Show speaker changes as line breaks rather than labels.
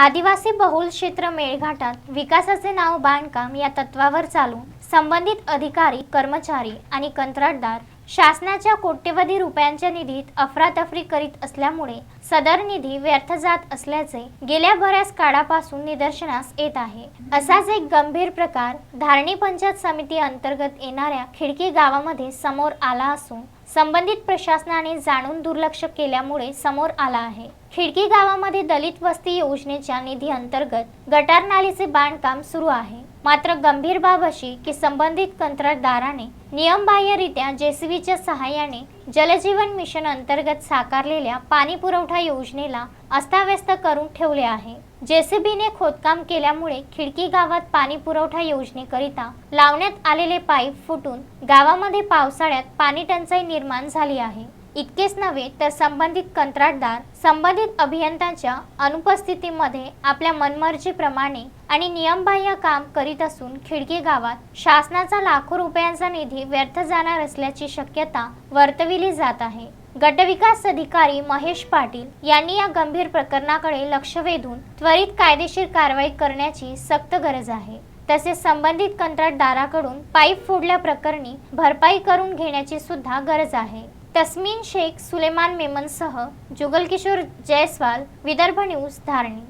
आदिवासी बहुल क्षेत्र मेळघाटात विकासाचे नाव बांधकाम या तत्वावर चालून संबंधित अधिकारी कर्मचारी आणि कंत्राटदार शासनाच्या कोट्यवधी रुपयांच्या निधीत अफरातफरी करीत असल्यामुळे सदर निधी व्यर्थ जात असल्याचे गेल्या बऱ्याच काळापासून निदर्शनास येत आहे. असाच एक गंभीर प्रकार धारणी पंचायत समिती अंतर्गत येणाऱ्या खिडकी गावामध्ये समोर आला असून संबंधित प्रशासनाने जाणून दुर्लक्ष केल्यामुळे समोर आला आहे. खिडकी गावामध्ये दलित वस्ती योजनेच्या निधी अंतर्गत गटार नालीचे बांधकाम सुरू आहे. मात्र गंभीर बाब अशी की संबंधित कंत्राटदाराने नियमबाह्यरित्या जेसीबीच्या सहाय्याने जलजीवन मिशन अंतर्गत साकारलेल्या पाणी पुरवठा योजनेला अस्ताव्यस्त करून ठेवले आहे. जेसीबीने खोदकाम केल्यामुळे खिडकी गावात पाणी पुरवठा योजनेकरिता लावण्यात आलेले पाईप फुटून गावामध्ये पावसाळ्यात पाणी टंचाई निर्माण झाली आहे. इतकेच नव्हे तर संबंधित कंत्राटदार संबंधित अभियंत्यांच्या अनुपस्थितीमध्ये आपल्या मनमर्जीप्रमाणे आणि नियमबाह्य काम करीत असून खिडकी गावात शासनाचा लाखो रुपयांचा निधी व्यर्थ जाणार असल्याची शक्यता वर्तविली जात आहे. गटविकास अधिकारी महेश पाटील यांनी या गंभीर प्रकरणाकडे लक्ष वेधून त्वरित कायदेशीर कारवाई करण्याची सक्त गरज आहे. तसेच संबंधित कंत्राटदाराकडून पाईप फोडल्या प्रकरणी भरपाई करून घेण्याची सुद्धा गरज आहे. तस्मीन शेख सुलेमान मेमनसह जुगलकिशोर जयस्वाल विदर्भ न्यूज धारणी.